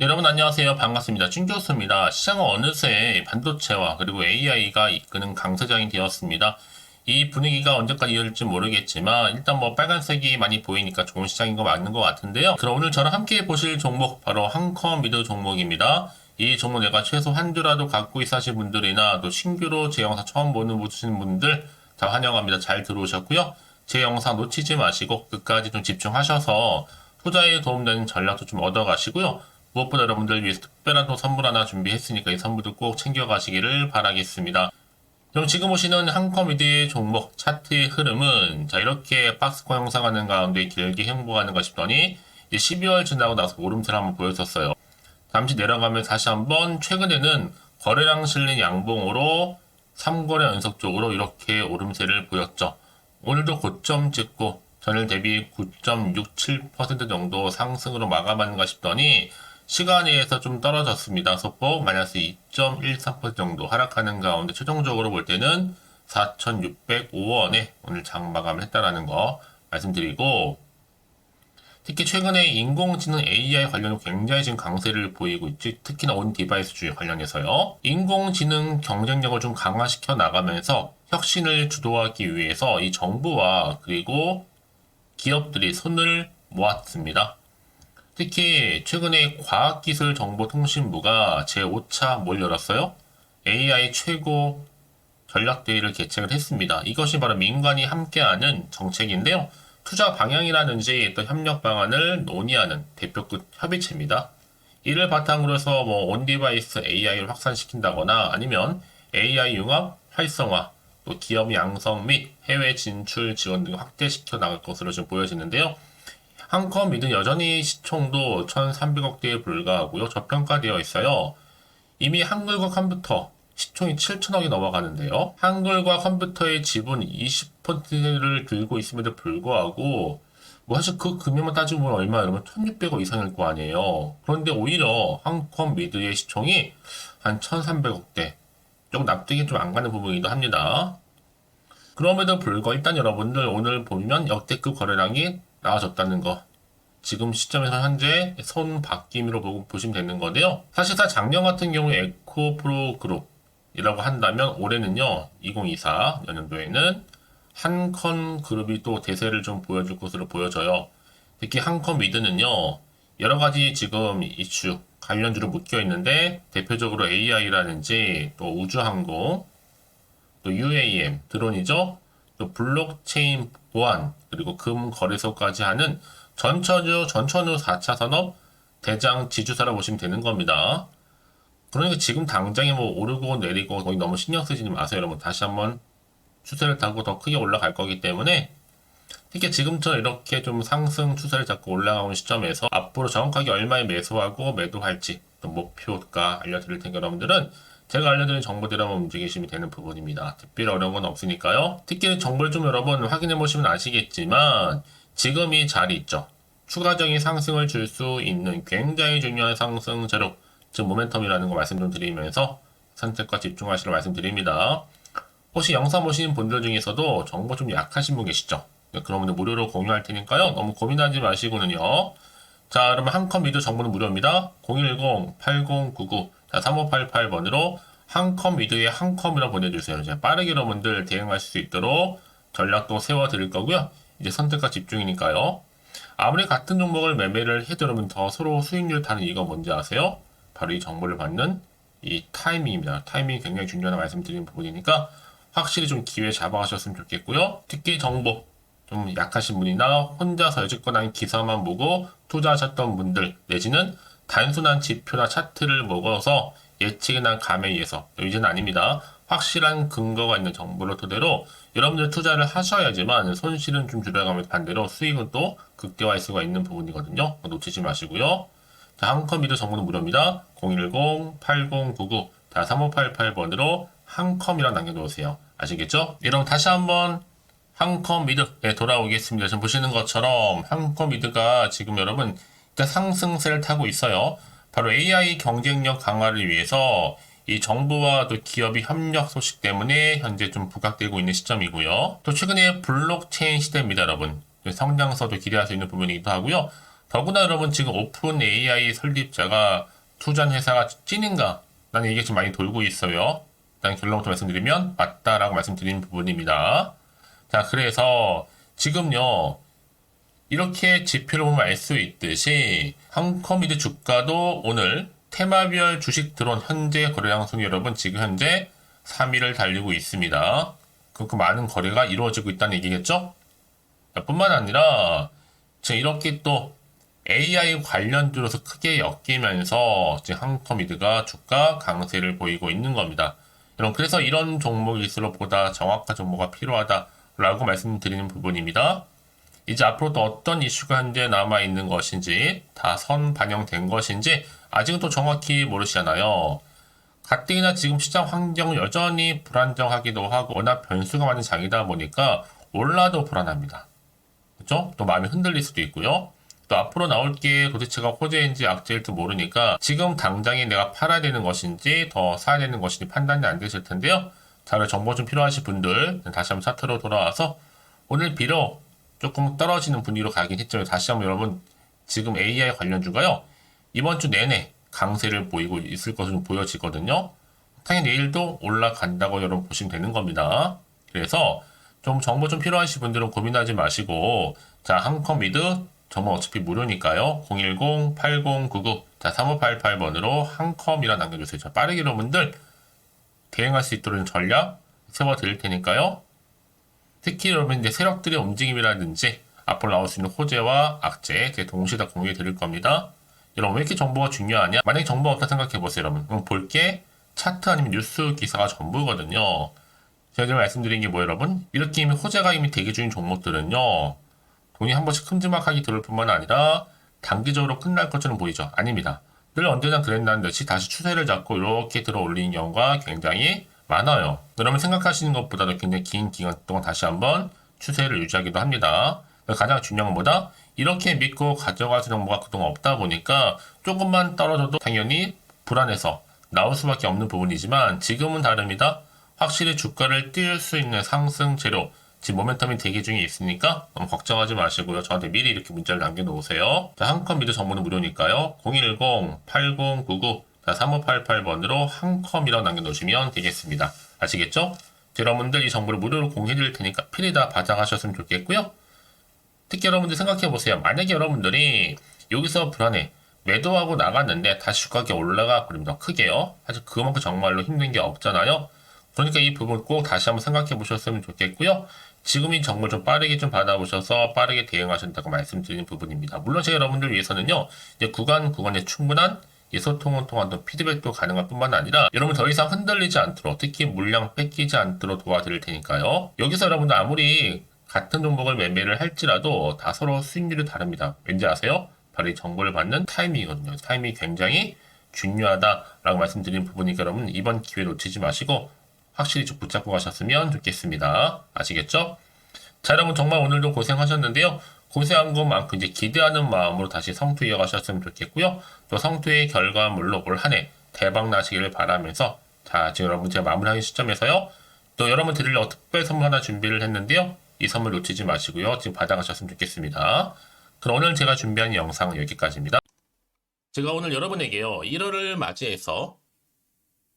네, 여러분 안녕하세요. 반갑습니다. 춘교수입니다. 시장은 어느새 반도체와 그리고 AI가 이끄는 강세장이 되었습니다. 이 분위기가 언제까지 이어질지 모르겠지만 일단 뭐 빨간색이 많이 보이니까 좋은 시장인 거 맞는 것 같은데요. 그럼 오늘 저랑 함께 보실 종목 바로 한컴 미드 종목입니다. 이 종목 내가 최소 한 주라도 갖고 있어 하신 분들이나 또 신규로 제 영상 처음 보는 보시는 분들 다 환영합니다. 잘 들어오셨고요. 제 영상 놓치지 마시고 끝까지 좀 집중하셔서 투자에 도움되는 전략도 좀 얻어가시고요. 무엇보다 여러분들 위해서 특별한 또 선물 하나 준비했으니까 이 선물도 꼭 챙겨가시기를 바라겠습니다. 그럼 지금 보시는 한컴미디의 종목 차트의 흐름은 자 이렇게 박스권 형성하는 가운데 길게 행보하는가 싶더니 이제 12월 지나고 나서 오름세를 한번 보였었어요. 잠시 내려가면 다시 한번 최근에는 거래량 실린 양봉으로 3거래 연속적으로 이렇게 오름세를 보였죠. 오늘도 고점 찍고 전일 대비 9.67% 정도 상승으로 마감하는가 싶더니 시간에 의해서 좀 떨어졌습니다. 소폭 마이너스 2.13% 정도 하락하는 가운데 최종적으로 볼 때는 4,605원에 오늘 장 마감을 했다라는 거 말씀드리고 특히 최근에 인공지능 AI 관련으로 굉장히 지금 강세를 보이고 있지 특히나 온 디바이스 주의 관련해서요. 인공지능 경쟁력을 좀 강화시켜 나가면서 혁신을 주도하기 위해서 이 정부와 그리고 기업들이 손을 모았습니다. 특히 최근에 과학기술정보통신부가 제5차 뭘 열었어요? AI 최고 전략대회를 개최를 했습니다. 이것이 바로 민간이 함께하는 정책인데요. 투자 방향이라든지 또 협력 방안을 논의하는 대표급 협의체입니다. 이를 바탕으로 해서 뭐 온디바이스 AI를 확산시킨다거나 아니면 AI 융합 활성화, 또 기업 양성 및 해외 진출 지원 등 확대시켜 나갈 것으로 좀 보여지는데요. 한컴 미드 여전히 시총도 1,300억대에 불과하고요. 저평가되어 있어요. 이미 한글과 컴퓨터 시총이 7천억이 넘어가는데요. 한글과 컴퓨터의 지분 20%를 들고 있음에도 불구하고 뭐 사실 그 금액만 따지고 보면 얼마 이러면 1,600억 이상일 거 아니에요. 그런데 오히려 한컴 미드의 시총이 한 1,300억대. 조금 납득이 좀 안 가는 부분이기도 합니다. 그럼에도 불구하고 일단 여러분들 오늘 보면 역대급 거래량이 나와졌다는 거. 지금 시점에서 현재 손 바뀜으로 보시면 되는 건데요. 사실상 작년 같은 경우에 에코 프로 그룹이라고 한다면 올해는요, 2024 연년도에는 한컨 그룹이 또 대세를 좀 보여줄 것으로 보여져요. 특히 한컨 미드는요, 여러 가지 지금 이슈, 관련주로 묶여 있는데, 대표적으로 AI라든지 또 우주항공, 또 UAM, 드론이죠. 또 블록체인 보안, 그리고 금 거래소까지 하는 전천후, 전천후 4차 산업 대장 지주사라 보시면 되는 겁니다. 그러니까 지금 당장에 뭐 오르고 내리고 거의 너무 신경 쓰지 마세요, 여러분. 다시 한번 추세를 타고 더 크게 올라갈 거기 때문에 특히 지금처럼 이렇게 좀 상승 추세를 잡고 올라가는 시점에서 앞으로 정확하게 얼마에 매수하고 매도할지 또 목표가 알려드릴 테니까 여러분들은 제가 알려드린 정보대로 움직이시면 되는 부분입니다. 특별히 어려운 건 없으니까요. 특히 정보를 좀 여러분 확인해 보시면 아시겠지만 지금 이 자리 있죠. 추가적인 상승을 줄 수 있는 굉장히 중요한 상승 재료, 즉 모멘텀이라는 거 말씀 좀 드리면서 선택과 집중하시라 말씀드립니다. 혹시 영상 보시는 분들 중에서도 정보 좀 약하신 분 계시죠? 네, 그런 무료로 공유할 테니까요. 너무 고민하지 마시고는요. 자, 그러면 한컴 미드 정보는 무료입니다. 010-8099-3588번으로 한컴 미드에 한컴이라 보내주세요. 이제 빠르게 여러분들 대응하실 수 있도록 전략도 세워드릴 거고요. 이제 선택과 집중이니까요. 아무리 같은 종목을 매매를 해도 여러분 더 서로 수익률 타는 이유가 뭔지 아세요? 바로 이 정보를 받는 이 타이밍입니다. 타이밍이 굉장히 중요한 말씀드리는 부분이니까 확실히 좀 기회 잡아가셨으면 좋겠고요. 특히 정보 좀 약하신 분이나 혼자서 여직권한 기사만 보고 투자하셨던 분들 내지는 단순한 지표나 차트를 먹어서 예측에 난 감에 의해서 이제는 아닙니다. 확실한 근거가 있는 정보를 토대로 여러분들 투자를 하셔야지만 손실은 좀 줄여가면서 반대로 수익은 또 극대화할 수가 있는 부분이거든요. 놓치지 마시고요. 자, 한컴 미드 정보는 무료입니다. 010-8099-3588번으로 한컴이라 남겨놓으세요. 아시겠죠? 여러분 다시 한번 한컴 미드에 돌아오겠습니다. 지금 보시는 것처럼 한컴 미드가 지금 여러분 일단 상승세를 타고 있어요. 바로 AI 경쟁력 강화를 위해서 이 정부와 또 기업이 협력 소식 때문에 현재 좀 부각되고 있는 시점이고요. 또 최근에 블록체인 시대입니다, 여러분. 성장서도 기대할 수 있는 부분이기도 하고요. 더구나 여러분 지금 오픈 AI 설립자가 투자한 회사가 찐인가? 라는 얘기가 지금 많이 돌고 있어요. 일단 결론부터 말씀드리면 맞다라고 말씀드린 부분입니다. 자, 그래서 지금요, 이렇게 지표를 보면 알 수 있듯이 한컴미드 주가도 오늘 테마별 주식 들어온 현재 거래 양성이 여러분 지금 현재 3위를 달리고 있습니다. 그만큼 많은 거래가 이루어지고 있다는 얘기겠죠? 뿐만 아니라 지금 이렇게 또 AI 관련 주로서 크게 엮이면서 지금 한컴미드가 주가 강세를 보이고 있는 겁니다. 여러분 그래서 이런 종목일수록 보다 정확한 정보가 필요하다라고 말씀드리는 부분입니다. 이제 앞으로 또 어떤 이슈가 현재 남아 있는 것인지 다 선 반영된 것인지 아직은 또 정확히 모르시잖아요. 가뜩이나 지금 시장 환경 여전히 불안정하기도 하고 워낙 변수가 많은 장이다 보니까 올라도 불안합니다. 그렇죠? 또 마음이 흔들릴 수도 있고요. 또 앞으로 나올 게 도대체가 호재인지 악재일지 모르니까 지금 당장에 내가 팔아야 되는 것인지 더 사야 되는 것인지 판단이 안 되실 텐데요. 자료 정보 좀 필요하신 분들 다시 한번 차트로 돌아와서 오늘 비록 조금 떨어지는 분위기로 가긴 했지만 다시 한번 여러분 지금 AI 관련주가요 이번 주 내내 강세를 보이고 있을 것으로 보여지거든요. 당연히 내일도 올라간다고 여러분 보시면 되는 겁니다. 그래서 좀 정보 좀 필요하신 분들은 고민하지 마시고 자 한컴미드 정보 어차피 무료니까요. 010-8099 자 3588번으로 한컴이라 남겨주세요. 자, 빠르게 여러분들 대응할 수 있도록 전략 세워드릴 테니까요. 특히 여러분 이제 세력들의 움직임이라든지 앞으로 나올 수 있는 호재와 악재 제 동시에 다 공유해 드릴 겁니다. 여러분 왜 이렇게 정보가 중요하냐? 만약에 정보가 없다 생각해 보세요, 여러분. 그럼 볼게 차트 아니면 뉴스 기사가 전부거든요. 제가 지금 말씀드린 게 뭐예요, 여러분? 이렇게 이미 호재가 이미 대기 중인 종목들은요. 돈이 한 번씩 큼지막하게 들을 뿐만 아니라 단기적으로 끝날 것처럼 보이죠? 아닙니다. 늘 언제나 그랬다는 듯이 다시 추세를 잡고 이렇게 들어 올리는 경우가 굉장히 많아요. 여러분 생각하시는 것보다도 굉장히 긴 기간 동안 다시 한번 추세를 유지하기도 합니다. 가장 중요한 건 뭐다? 이렇게 믿고 가져갈 정보가 그동안 없다 보니까 조금만 떨어져도 당연히 불안해서 나올 수밖에 없는 부분이지만 지금은 다릅니다. 확실히 주가를 띄울 수 있는 상승 재료, 지금 모멘텀이 대기 중에 있으니까 너무 걱정하지 마시고요. 저한테 미리 이렇게 문자를 남겨놓으세요. 자, 한컴 미드 정보는 무료니까요. 010-8099 자, 3588번으로 한컴이라고 남겨놓으시면 되겠습니다. 아시겠죠? 여러분들 이 정보를 무료로 공개해드릴 테니까 필히 다 받아가셨으면 좋겠고요. 특히 여러분들 생각해보세요. 만약에 여러분들이 여기서 불안해. 매도하고 나갔는데 다시 주가가 올라가 버립니다. 크게요. 사실 그만큼 정말로 힘든 게 없잖아요. 그러니까 이 부분 꼭 다시 한번 생각해 보셨으면 좋겠고요. 지금 이 정보를 좀 빠르게 좀 받아보셔서 빠르게 대응하신다고 말씀드리는 부분입니다. 물론 제가 여러분들 위해서는요, 이제 구간 구간에 충분한 이 소통을 통한 또 피드백도 가능할 뿐만 아니라 여러분 더 이상 흔들리지 않도록 특히 물량 뺏기지 않도록 도와드릴 테니까요. 여기서 여러분들 아무리 같은 종목을 매매를 할지라도 다 서로 수익률이 다릅니다. 왠지 아세요? 바로 이 정보를 받는 타이밍이거든요. 타이밍이 굉장히 중요하다라고 말씀드린 부분이니까 여러분 이번 기회 놓치지 마시고 확실히 좀 붙잡고 가셨으면 좋겠습니다. 아시겠죠? 자, 여러분 정말 오늘도 고생하셨는데요. 고생한 것만큼 이제 기대하는 마음으로 다시 성투 이어가셨으면 좋겠고요. 또 성투의 결과물로 올 한 해 대박 나시기를 바라면서 자, 지금 여러분 제가 마무리하는 시점에서요. 또 여러분 드리려고 특별 선물 하나 준비를 했는데요. 이 선물 놓치지 마시고요. 지금 받아가셨으면 좋겠습니다. 그럼 오늘 제가 준비한 영상은 여기까지입니다. 제가 오늘 여러분에게요. 1월을 맞이해서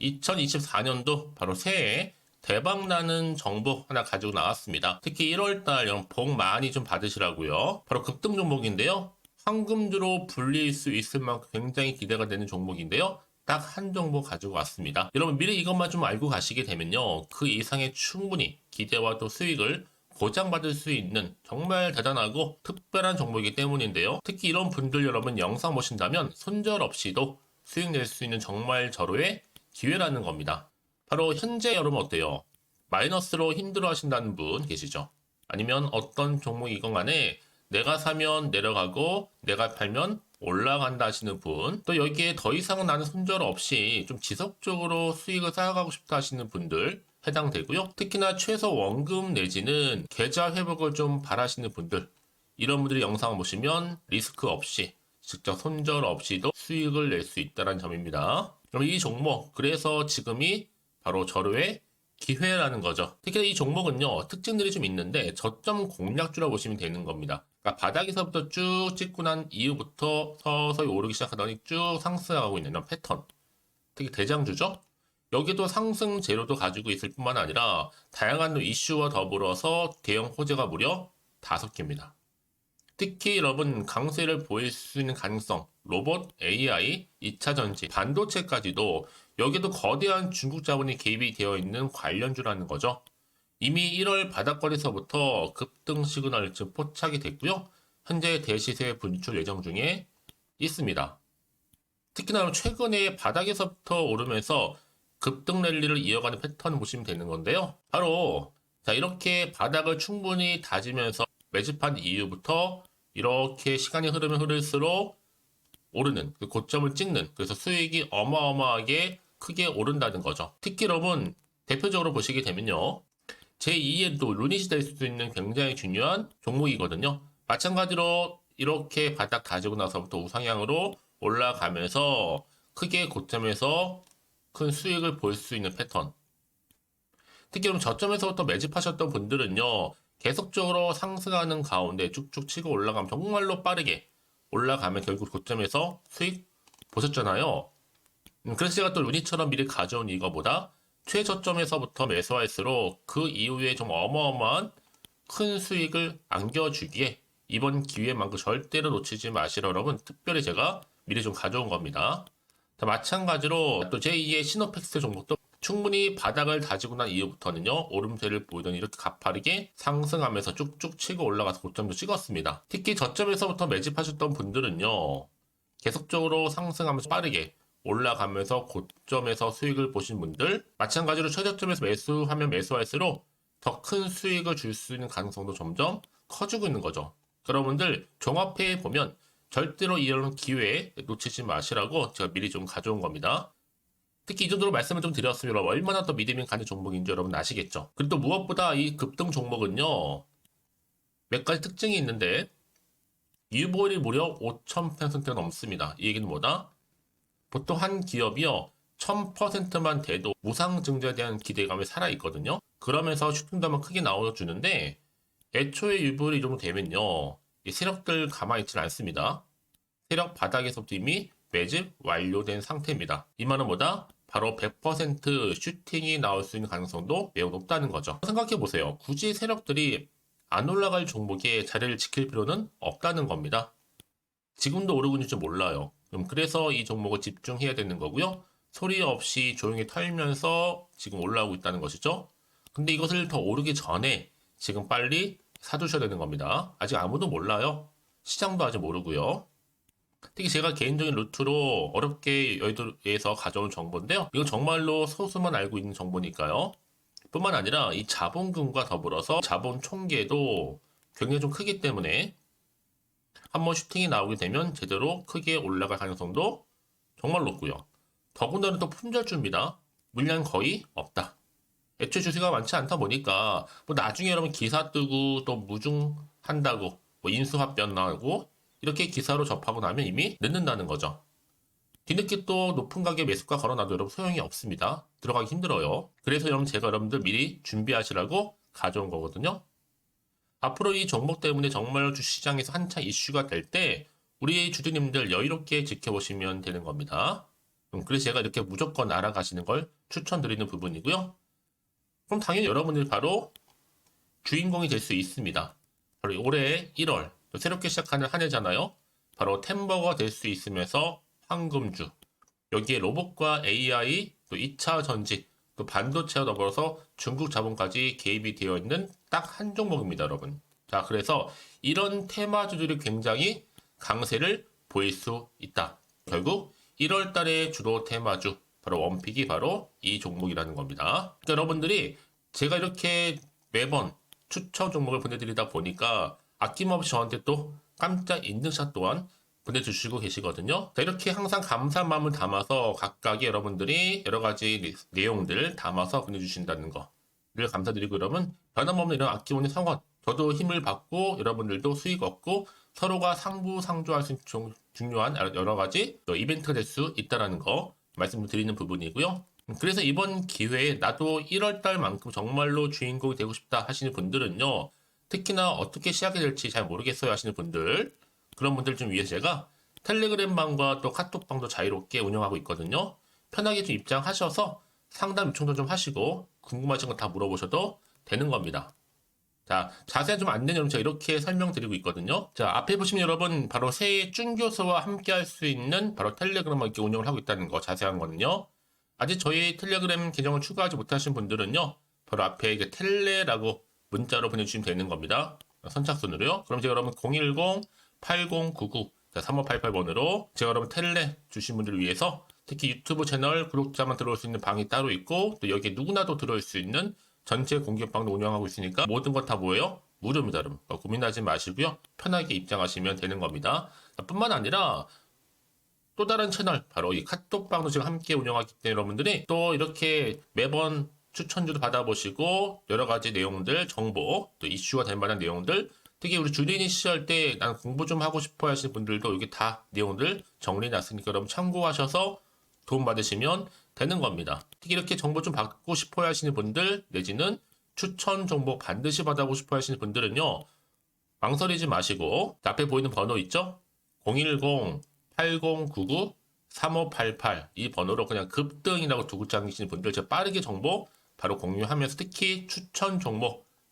2024년도 바로 새해 대박나는 정보 하나 가지고 나왔습니다. 특히 1월달 여러분 복 많이 좀 받으시라고요. 바로 급등 종목인데요. 황금주로 불릴 수 있을 만큼 굉장히 기대가 되는 종목인데요. 딱 한 정보 가지고 왔습니다. 여러분 미리 이것만 좀 알고 가시게 되면요. 그 이상의 충분히 기대와 또 수익을 보장받을 수 있는 정말 대단하고 특별한 정보이기 때문인데요. 특히 이런 분들 여러분 영상 보신다면 손절 없이도 수익 낼 수 있는 정말 절호의 기회라는 겁니다. 바로 현재 여러분 어때요? 마이너스로 힘들어 하신다는 분 계시죠? 아니면 어떤 종목이건 간에 내가 사면 내려가고 내가 팔면 올라간다 하시는 분, 또 여기에 더 이상 나는 손절 없이 좀 지속적으로 수익을 쌓아가고 싶다 하시는 분들 해당되고요. 특히나 최소 원금 내지는 계좌 회복을 좀 바라시는 분들, 이런 분들이 영상을 보시면 리스크 없이 직접 손절 없이도 수익을 낼 수 있다는 점입니다. 그럼 이 종목, 그래서 지금이 바로 절호의 기회라는 거죠. 특히 이 종목은요, 특징들이 좀 있는데 저점 공략주라 보시면 되는 겁니다. 그러니까 바닥에서부터 쭉 찍고 난 이후부터 서서히 오르기 시작하더니 쭉 상승하고 있는 이런 패턴. 특히 대장주죠? 여기도 상승 재료도 가지고 있을 뿐만 아니라 다양한 이슈와 더불어서 대형 호재가 무려 다섯 개입니다. 특히 여러분 강세를 보일 수 있는 가능성, 로봇, AI, 2차 전지, 반도체까지도 여기도 거대한 중국 자본이 개입이 되어 있는 관련주라는 거죠. 이미 1월 바닥권에서부터 급등 시그널 즉 포착이 됐고요. 현재 대시세 분출 예정 중에 있습니다. 특히나 최근에 바닥에서부터 오르면서 급등 랠리를 이어가는 패턴을 보시면 되는 건데요. 바로 자 이렇게 바닥을 충분히 다지면서 매집한 이후부터 이렇게 시간이 흐르면 흐를수록 오르는 그 고점을 찍는 그래서 수익이 어마어마하게 크게 오른다는 거죠. 특히 여러분 대표적으로 보시게 되면요. 제2의 또 루닛이 될 수도 있는 굉장히 중요한 종목이거든요. 마찬가지로 이렇게 바닥 다지고 나서부터 우상향으로 올라가면서 크게 고점에서 큰 수익을 볼 수 있는 패턴. 특히 그럼 저점에서부터 매집하셨던 분들은요, 계속적으로 상승하는 가운데 쭉쭉 치고 올라가면 정말로 빠르게 올라가면 결국 고점에서 수익 보셨잖아요. 음, 그래서 제가 또 루니처럼 미리 가져온 이거보다 최저점에서부터 매수할수록 그 이후에 좀 어마어마한 큰 수익을 안겨주기에 이번 기회만큼 절대로 놓치지 마시라 여러분 특별히 제가 미리 좀 가져온 겁니다. 자, 마찬가지로 또 제2의 시노팩스 종목도 충분히 바닥을 다지고 난 이후부터는요 오름세를 보이던 이렇게 가파르게 상승하면서 쭉쭉 치고 올라가서 고점도 찍었습니다. 특히 저점에서부터 매집하셨던 분들은요 계속적으로 상승하면서 빠르게 올라가면서 고점에서 수익을 보신 분들 마찬가지로 최저점에서 매수하면 매수할수록 더 큰 수익을 줄 수 있는 가능성도 점점 커지고 있는 거죠. 여러분들 종합해 보면 절대로 이런 기회에 놓치지 마시라고 제가 미리 좀 가져온 겁니다. 특히 이 정도로 말씀을 좀 드렸으면 얼마나 더 믿음이 가는 종목인지 여러분 아시겠죠? 그리고 또 무엇보다 이 급등 종목은요 몇 가지 특징이 있는데 유보율이 무려 5,000%가 넘습니다. 이 얘기는 뭐다? 보통 한 기업이요 1000%만 돼도 무상 증자에 대한 기대감이 살아있거든요. 그러면서 슈팅도만 크게 나와주는데 애초에 유보율이 이 정도 되면요 이 세력들 가만히 있지 않습니다. 세력 바닥에서부터 이미 매집 완료된 상태입니다. 이 말은 뭐다? 바로 100% 슈팅이 나올 수 있는 가능성도 매우 높다는 거죠. 생각해 보세요. 굳이 세력들이 안 올라갈 종목에 자리를 지킬 필요는 없다는 겁니다. 지금도 오르고 있는지 몰라요. 그럼 그래서 이 종목을 집중해야 되는 거고요. 소리 없이 조용히 털면서 지금 올라오고 있다는 것이죠. 근데 이것을 더 오르기 전에 지금 빨리 사두셔야 되는 겁니다. 아직 아무도 몰라요. 시장도 아직 모르고요. 특히 제가 개인적인 루트로 어렵게 여의도에서 가져온 정보인데요. 이건 정말로 소수만 알고 있는 정보니까요. 뿐만 아니라 이 자본금과 더불어서 자본 총계도 굉장히 좀 크기 때문에 한번 슈팅이 나오게 되면 제대로 크게 올라갈 가능성도 정말 높고요. 더군다나 또 품절 주입니다. 물량 거의 없다. 애초에 주식가 많지 않다 보니까 뭐 나중에 여러분 기사 뜨고 또 무중한다고 뭐 인수합병 나고 이렇게 기사로 접하고 나면 이미 늦는다는 거죠. 뒤늦게 또 높은 가격 매수가 걸어놔도 여러분 소용이 없습니다. 들어가기 힘들어요. 그래서 여러분 제가 여러분들 미리 준비하시라고 가져온 거거든요. 앞으로 이 종목 때문에 정말 주시장에서 한차 이슈가 될 때 우리 주주님들 여유롭게 지켜보시면 되는 겁니다. 음, 그래서 제가 이렇게 무조건 알아가시는 걸 추천드리는 부분이고요. 그럼 당연히 여러분들이 바로 주인공이 될 수 있습니다. 바로 올해 1월 새롭게 시작하는 한 해잖아요. 바로 템버가 될 수 있으면서 황금주 여기에 로봇과 AI 또 2차 전지 또 반도체와 더불어서 중국 자본까지 개입이 되어 있는 딱 한 종목입니다, 여러분. 자, 그래서 이런 테마주들이 굉장히 강세를 보일 수 있다. 결국 1월 달에 주로 테마주 바로 원픽이 바로 이 종목이라는 겁니다. 그러니까 여러분들이 제가 이렇게 매번 추천 종목을 보내드리다 보니까 아낌없이 저한테 또 깜짝 인증샷 또한 보내주시고 계시거든요. 자, 이렇게 항상 감사한 마음을 담아서 각각의 여러분들이 여러 가지 내용들 담아서 보내주신다는 거를 감사드리고 여러분 변함없는 이런 아낌없는 성원 저도 힘을 받고 여러분들도 수익 얻고 서로가 상부상조할 수 있는 중요한 여러 가지 이벤트가 될 수 있다는 거 말씀드리는 부분이고요. 그래서 이번 기회에 나도 1월 달만큼 정말로 주인공이 되고 싶다 하시는 분들은요. 특히나 어떻게 시작이 될지 잘 모르겠어요 하시는 분들 그런 분들 좀 위해서 제가 텔레그램방과 또 카톡방도 자유롭게 운영하고 있거든요. 편하게 좀 입장하셔서 상담 요청도 좀 하시고 궁금하신 거 다 물어보셔도 되는 겁니다. 자, 자세한 좀 안내는 여러분 제가 이렇게 설명드리고 있거든요. 자, 앞에 보시면 여러분 바로 새해 준교수와 함께 할 수 있는 바로 텔레그램을 이렇게 운영을 하고 있다는 거 자세한 거는요. 아직 저희 텔레그램 계정을 추가하지 못하신 분들은요. 바로 앞에 이게 텔레라고 문자로 보내주시면 되는 겁니다. 선착순으로요. 그럼 제가 여러분 010-8099 3588번으로 제가 여러분 텔레 주신 분들을 위해서 특히 유튜브 채널 구독자만 들어올 수 있는 방이 따로 있고 또 여기에 누구나도 들어올 수 있는 전체 공개방도 운영하고 있으니까 모든 것다 뭐예요? 무료입니다, 여러분. 고민하지 마시고요. 편하게 입장하시면 되는 겁니다. 뿐만 아니라 또 다른 채널 바로 이 카톡방도 지금 함께 운영하기 때문에 여러분들이 또 이렇게 매번 추천주도 받아보시고 여러 가지 내용들 정보 또 이슈가 될 만한 내용들 특히 우리 주린이 시절 때 난 공부 좀 하고 싶어 하시는 분들도 여기 다 내용들 정리해 놨으니까 여러분 참고하셔서 도움 받으시면 되는 겁니다. 특히 이렇게 정보 좀 받고 싶어 하시는 분들 내지는 추천 정보 반드시 받아보고 싶어 하시는 분들은요. 망설이지 마시고 앞에 보이는 번호 있죠? 010-8099-3588 이 번호로 그냥 급등이라고 두고 당기시는 분들 제가 빠르게 정보 바로 공유하면서 특히 추천 정보